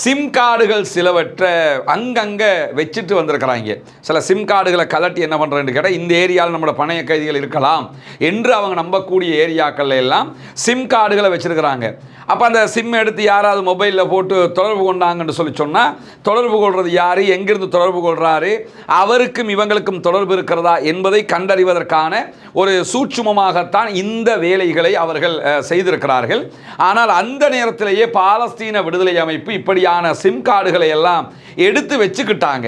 Sim கார்டுகள் சிலவற்றை அங்கங்கே வச்சுட்டு வந்திருக்கிறாங்க. சில சிம் கார்டுகளை கலட்டி என்ன பண்ணுறேன்னு கேட்டால் இந்த ஏரியாவில் நம்மளோட பணைய கைதிகள் இருக்கலாம் என்று அவங்க நம்பக்கூடிய ஏரியாக்கள் எல்லாம் சிம் கார்டுகளை வச்சிருக்கிறாங்க. அப்போ அந்த சிம் எடுத்து யாராவது மொபைலில் போட்டு தொடர்பு கொண்டாங்கன்னு சொல்லி சொன்னால் தொடர்பு கொள்வது யார்? எங்கிருந்து தொடர்பு கொள்கிறாரு அவருக்கும் இவங்களுக்கும் தொடர்பு இருக்கிறதா என்பதை கண்டறிவதற்கான ஒரு சூட்சுமமாகத்தான் இந்த வேலைகளை அவர்கள் செய்திருக்கிறார்கள். ஆனால் அந்த நேரத்திலேயே பாலஸ்தீன விடுதலை அமைப்பு இப்படி மாதிரியான சிம் கார்டுகளை எல்லாம் எடுத்து வச்சுக்கிட்டாங்க.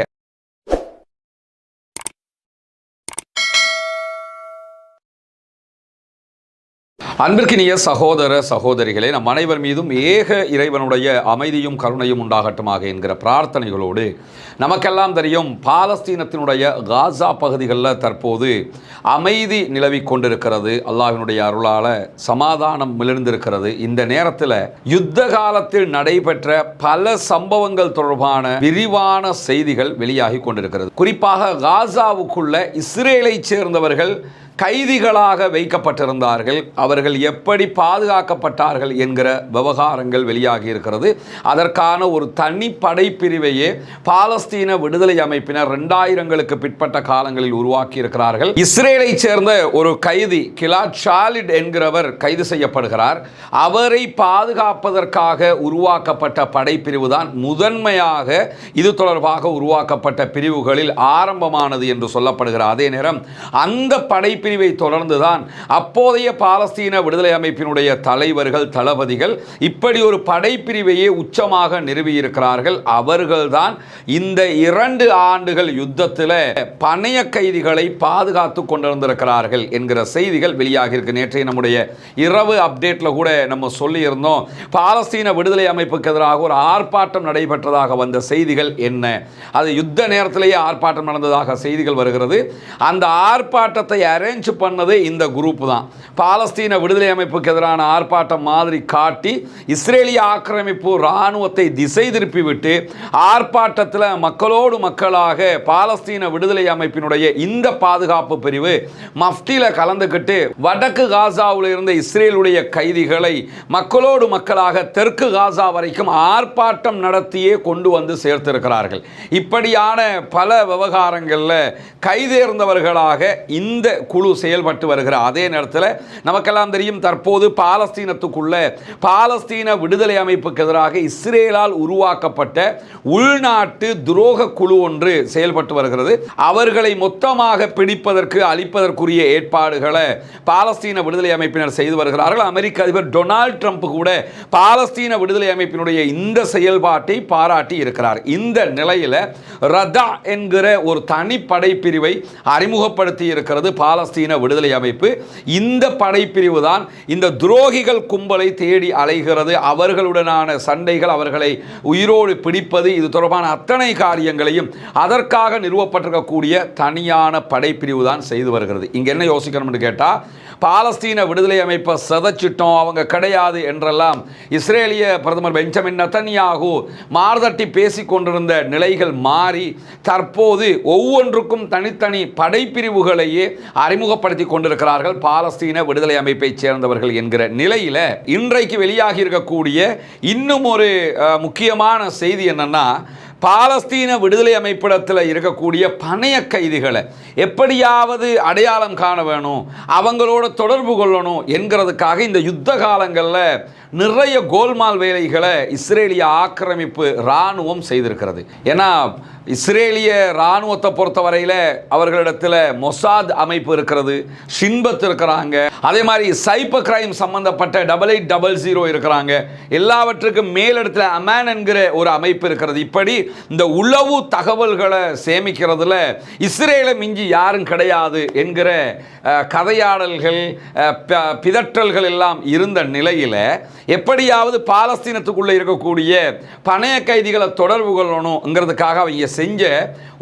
அன்பிற்கினிய சகோதர சகோதரிகளே நம் அனைவர் மீதும் ஏக இறைவனுடைய அமைதியும் கருணையும் உண்டாகட்டுமாக என்கிற பிரார்த்தனைகளோடு நமக்கெல்லாம் தெரியும் பாலஸ்தீனத்தினுடைய காசா பகுதிகளில் தற்போது அமைதி நிலவிக் கொண்டிருக்கிறது. அல்லாஹினுடைய அருளால் சமாதானம் மிளிர்ந்திருக்கிறது. இந்த நேரத்தில் யுத்த காலத்தில் நடைபெற்ற பல சம்பவங்கள் தொடர்பான விரிவான செய்திகள் வெளியாகி கொண்டிருக்கிறது. குறிப்பாக காசாவுக்குள்ள இஸ்ரேலை சேர்ந்தவர்கள் கைதிகளாக வைக்கப்பட்டிருந்தார்கள். அவர்கள் எப்படி பாதுகாக்கப்பட்டார்கள் என்கிற விவகாரங்கள் வெளியாகி இருக்கிறது. அதற்கான ஒரு தனி படைப்பிரிவையே பாலஸ்தீன விடுதலை அமைப்பினர் ரெண்டாயிரங்களுக்கு பிற்பட்ட காலங்களில் உருவாக்கி இருக்கிறார்கள். இஸ்ரேலை சேர்ந்த ஒரு கைதி கிலாட் ஷாலிட் என்கிறவர் கைது செய்யப்படுகிறார். அவரை பாதுகாப்பதற்காக உருவாக்கப்பட்ட படைப்பிரிவு தான் முதன்மையாக இது தொடர்பாக உருவாக்கப்பட்ட பிரிவுகளில் ஆரம்பமானது என்று சொல்லப்படுகிற அதே நேரம் அந்த படைப்பிரிவு தொடர்ந்துதான் அப்போதைய பாலஸ்தீன விடுதலை அமைப்பினுடைய தலைவர்கள் தளபதிகள் இப்படி ஒரு படைப்பிரிவையே உச்சமாக நிறுவியிருக்கிறார்கள். அவர்கள்தான் இந்த இரண்டு ஆண்டுகள் யுத்தத்தில் பணைய கைதிகளை பாதுகாத்து கொண்டிருந்திருக்கிறார்கள் என்கிற செய்திகள் வெளியாகி இருக்கு. நேற்றைய நம்முடைய இரவு அப்டேட்டில் கூட நம்ம சொல்லியிருந்தோம் பாலஸ்தீன விடுதலை அமைப்புக்கு எதிராக ஒரு ஆர்ப்பாட்டம் நடைபெற்றதாக வந்த செய்திகள் என்ன? அது யுத்த நேரத்திலேயே ஆர்ப்பாட்டம் நடந்ததாக செய்திகள் வருகிறது. அந்த ஆர்ப்பாட்டத்தை அரேஞ்ச் அரேஞ்ச் பண்ணது இந்த குரூப் தான். பாலஸ்தீன விடுதலை அமைப்புக்கு எதிரான ஆர்ப்பாட்டம் மாதிரி காட்டி இஸ்ரேலிய ஆக்கிரமிப்பு இராணுவத்தை திசை திருப்பிவிட்டு ஆர்ப்பாட்டத்தில் மக்களோடு மக்களாக பாலஸ்தீன விடுதலை அமைப்பினுடைய இந்த பாதுகாப்பு பிரிவு மஃப்டியில் கலந்துக்கிட்டு வடக்கு காசாவில் இருந்த இஸ்ரேலுடைய கைதிகளை மக்களோடு மக்களாக தெற்கு காசா வரைக்கும் ஆர்ப்பாட்டம் நடத்தியே கொண்டு வந்து சேர்த்திருக்கிறார்கள். இப்படியான பல விவகாரங்களில் கைதேர்ந்தவர்களாக இந்த குழு செயல்பட்டு வருகிற அதே நேரத்தில் நமக்கெல்லாம் தெரியும் தற்போது பாலஸ்தீனத்துக்குள்ள பாலஸ்தீன விடுதலை அமைப்புக்கு எதிராக இஸ்ரேலால் உருவாக்கப்பட்ட உள்நாட்டு துரோக குழு ஒன்று செயல்பட்டு வருகிறது. அவர்களை மொத்தமாக பிடிப்பதற்கு அளிப்பதற்குரிய ஏற்பாடுகளை பாலஸ்தீன விடுதலை அமைப்பினர் செய்து வருகிறார்கள். அமெரிக்க அதிபர் டொனால்ட் ட்ரம்ப் கூட பாலஸ்தீன விடுதலை அமைப்பினுடைய இந்த செயல்பாட்டை பாராட்டி இருக்கிறார். இந்த நிலையில் ரதா என்கிற ஒரு தனிப்படை பிரிவை அறிமுகப்படுத்தி இருக்கிறது பாலஸ்தீன் விடுதலை அமைப்பு இந்த படைப்பிரிவு தான் இந்த துரோகிகள் கும்பலை தேடி அலைகிறது. அவர்களுடனான சண்டைகள் அவர்களை உயிரோடு பிடிப்பது இது தொடர்பான அத்தனை காரியங்களையும் அதற்காக நிறுவப்பட்டிருக்கக்கூடிய தனியான படைப்பிரிவு தான் செய்து வருகிறது. இங்கே என்ன யோசிக்கணும்னு கேட்டால் பாலஸ்தீன விடுதலை அமைப்பை சதைச்சிட்டோம் அவங்க கிடையாது என்றெல்லாம் இஸ்ரேலிய பிரதமர் பெஞ்சமின் நத்தன்யாகு மார்தட்டி பேசிக் கொண்டிருந்த நிலைகள் மாறி தற்போது ஒவ்வொன்றுக்கும் தனித்தனி படைப்பிரிவுகளையே அறிமுகப்படுத்தி கொண்டிருக்கிறார்கள் பாலஸ்தீன விடுதலை அமைப்பைச் சேர்ந்தவர்கள் என்கிற நிலையில் இன்றைக்கு வெளியாகி இருக்கக்கூடிய இன்னும் ஒரு முக்கியமான செய்தி என்னன்னா பாலஸ்தீன விடுதலை அமைப்பிடத்தில் இருக்கக்கூடிய பணைய கைதிகளை எப்படியாவது அடையாளம் காண வேணும் அவங்களோட தொடர்பு கொள்ளணும் என்கிறதுக்காக இந்த யுத்த காலங்களில் நிறைய கோல்மால் வேலைகளை இஸ்ரேலிய ஆக்கிரமிப்பு இராணுவம் செய்திருக்கிறது. ஏன்னா இஸ்ரேலிய இராணுவத்தை பொறுத்தவரையில் அவர்களிடத்தில் மொசாத் அமைப்பு இருக்கிறது ஷின்பத் இருக்கிறாங்க. அதே மாதிரி சைபர் கிரைம் சம்பந்தப்பட்ட டபுள் எயிட் டபுள் ஜீரோ இருக்கிறாங்க. எல்லாவற்றுக்கும் மேலிடத்தில் அமேன் என்கிற ஒரு அமைப்பு இருக்கிறது. இப்படி இந்த உளவு தகவல்களை சேமிக்கிறதுல இஸ்ரேலை மிஞ்சி யாரும் கிடையாது என்கிற கதையாடல்கள் ப- பிதற்றல்கள் எல்லாம் இருந்த நிலையில் எப்படியாவது பாலஸ்தீனத்துக்குள்ளே இருக்கக்கூடிய பணைய கைதிகளை தொடர்பு கொள்ளணுங்கிறதுக்காக அவங்க செஞ்ச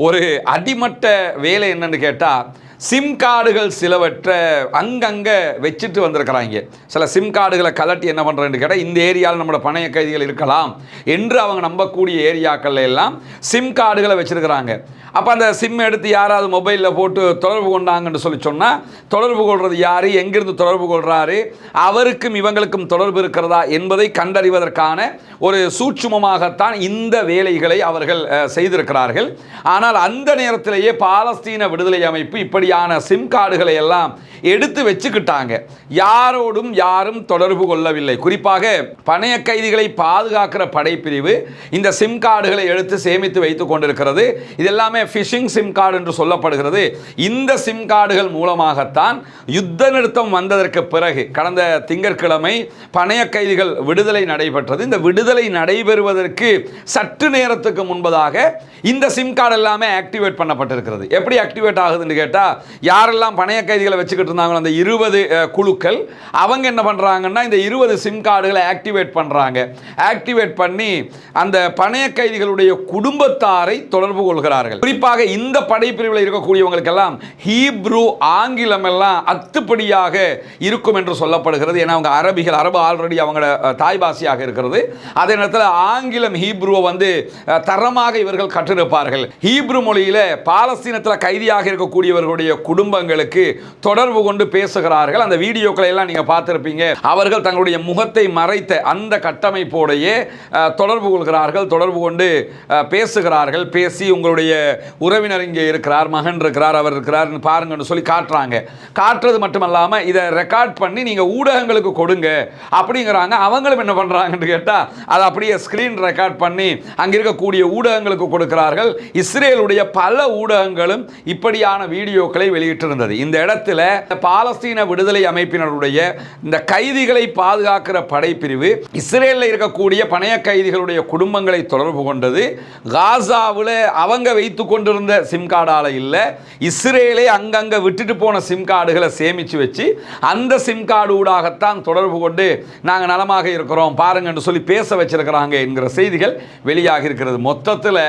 ஒரு அடிமட்ட வேலை என்னன்னு கேட்டால் சிம் கார்டுகள் சிலவற்றை அங்கங்கே வச்சுட்டு வந்திருக்கிறாங்க. சில சிம் கார்டுகளை கலட்டி என்ன பண்ணுறேன்னு கேட்டால் இந்த ஏரியாவில் நம்மளோட பணைய கைதிகள் இருக்கலாம் என்று அவங்க நம்பக்கூடிய ஏரியாக்கள் எல்லாம் சிம் கார்டுகளை வச்சிருக்கிறாங்க. அப்போ அந்த சிம் எடுத்து யாராவது மொபைலில் போட்டு தொடர்பு கொண்டாங்கன்னு சொல்லி சொன்னால் தொடர்பு கொள்வது யார்? எங்கிருந்து தொடர்பு கொள்கிறாரு அவருக்கும் இவங்களுக்கும் தொடர்பு இருக்கிறதா என்பதை கண்டறிவதற்கான ஒரு சூட்சுமமாகத்தான் இந்த வேலைகளை அவர்கள் செய்திருக்கிறார்கள். ஆனால் அந்த நேரத்திலேயே பாலஸ்தீன விடுதலை அமைப்பு இப்படியான சிம் கார்டுகளை எல்லாம் எடுத்து வச்சுக்கிட்டாங்க. யாரோடும் யாரும் தொடர்பு கொள்ளவில்லை. குறிப்பாக பணைய கைதிகளை பாதுகாக்கிற படைப்பிரிவு இந்த சிம் கார்டுகளை எடுத்து சேமித்து வைத்துக் கொண்டிருக்கிறது. இது எல்லாமே ஃபிஷிங் சிம் கார்டு என்று சொல்லப்படுகிறது. இந்த சிம் கார்டுகள் மூலமாகத்தான் யுத்த நிறுத்தம் வந்ததற்கு பிறகு கடந்த திங்கட்கிழமை பணைய கைதிகள் விடுதலை நடைபெற்றது. இந்த விடுதலை நடைபெறுவதற்கு சற்று நேரத்துக்கு முன்பதாக இந்த சிம் கார்டு எல்லாமே ஆக்டிவேட் பண்ணப்பட்டிருக்கிறது. எப்படி ஆக்டிவேட் ஆகுதுன்னு கேட்டால் யாரெல்லாம் பணைய கைதிகளை வச்சுக்கிட்டு இருந்தாங்களோ அந்த இருபது குழுக்கள் அவங்க என்ன பண்ணுறாங்கன்னா இந்த இருபது சிம் கார்டுகளை ஆக்டிவேட் பண்ணுறாங்க ஆக்டிவேட் பண்ணி அந்த பணைய கைதிகளுடைய குடும்பத்தாரை தொடர்பு கொள்கிறார்கள். குறிப்பாக இந்த படைப்பிரிவில் இருக்கக்கூடியவங்களுக்கெல்லாம் ஹீப்ரூ ஆங்கிலம் எல்லாம் அத்துப்படியாக இருக்கும் என்று சொல்லப்படுகிறது. ஏன்னா அவங்க அரபிகள் அரபு ஆல்ரெடி அவங்களோட தாய் பாஷையாக இருக்கிறது. அதே நேரத்தில் ஆங்கிலம் ஹீப்ருவை வந்து தரமாக இவர்கள் கற்றிருப்பார்கள். ஹீப்ரு மொழியில் பாலஸ்தீனத்தில் கைதியாக இருக்கக்கூடியவர்களுடைய குடும்பங்களுக்கு தொடர்பு கொண்டு பேசுகிறார்கள். அந்த வீடியோக்களை எல்லாம் நீங்கள் பார்த்துருப்பீங்க. அவர்கள் தங்களுடைய முகத்தை மறைத்த அந்த கட்டமைப்போடையே தொடர்பு கொள்கிறார்கள் தொடர்பு கொண்டு பேசுகிறார்கள். பேசி உங்களுடைய உறவினர் இங்கே இருக்கிறார் மகன் இருக்கிறார் அவர் இருக்கிறார்னு பாருங்கன்னு சொல்லி காட்டுறாங்க. காட்டுறது மட்டுமல்லாம இதை ரெக்கார்ட் பண்ணி நீங்கள் ஊடகங்களுக்கு கொடுங்க. அப்படிங்கிறாங்க. அவங்களும் என்ன பண்ணுறாங்கன்னு கேட்டால் அதை அப்படியே ஸ்க்ரீன் ரெக்கார்ட் பண்ணி அங்கே இருக்கக்கூடிய ஊடகங்களுக்கு கொடுக்கிறார்கள். இஸ்ரேலுடைய பல ஊடகங்களும் இப்படியான வீடியோக்களை வெளியிட்டிருந்தது. இந்த இடத்துல பாலஸ்தீன விடுதலை அமைப்பினருடைய இந்த கைதிகளை பாதுகாக்கிற படைப்பிரிவு இஸ்ரேலில் இருக்கக்கூடிய பணைய கைதிகளுடைய குடும்பங்களை தொடர்பு கொண்டது. காசாவில் அவங்க வைத்து கொண்டிருந்த சிம் கார்டால இல்லை. இஸ்ரேலே அங்கங்கே விட்டுட்டு போன சிம் கார்டுகளை சேமித்து வச்சு அந்த சிம் கார்டு ஊடாகத்தான் தொடர்பு கொண்டு நாங்கள் நலமாக இருக்கிறோம் பாருங்கன்னு சொல்லி பேச வச்சிருக்கிறாங்க என்கிற செய்திகள் வெளியாக இருக்கிறது. மொத்தத்தில்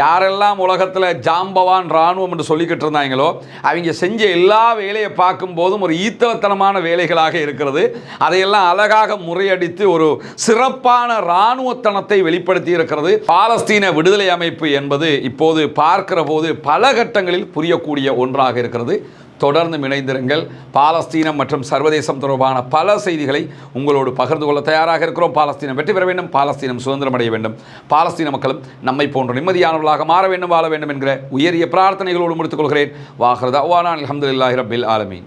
யாரெல்லாம் உலகத்தில் ஜாம்பவான் இராணுவம் என்று சொல்லிக்கிட்டு இருந்தாங்களோ அவங்க செஞ்ச எல்லா வேலையை பார்க்கும்போதும் ஒரு ஈத்தவத்தனமான வேலைகளாக இருக்கிறது. அதையெல்லாம் அழகாக முறையடித்து ஒரு சிறப்பான இராணுவத்தனத்தை வெளிப்படுத்தி இருக்கிறது. பாலஸ்தீன விடுதலை அமைப்பு என்பது இப்போது பார்க்க பார்க்கிற போது பல கட்டங்களில் புரியக்கூடிய ஒன்றாக இருக்கிறது. தொடர்ந்து இணைந்திருங்கள். பாலஸ்தீனம் மற்றும் சர்வதேசம் தொடர்பான பல செய்திகளை உங்களோடு பகிர்ந்து கொள்ள தயாராக இருக்கிறோம். பாலஸ்தீனம் வெற்றி பெற வேண்டும். பாலஸ்தீனம் சுதந்திரம் அடைய வேண்டும். பாலஸ்தீன மக்களும் நம்மை போன்ற நிம்மதியானவர்களாக மாற வேண்டும் வாழ வேண்டும் என்கிற உயரிய பிரார்த்தனைகளோடு முடித்துக் கொள்கிறேன். வாகரதா வானான் அலமதுல்லாஹி ரபில் ஆலமீன்.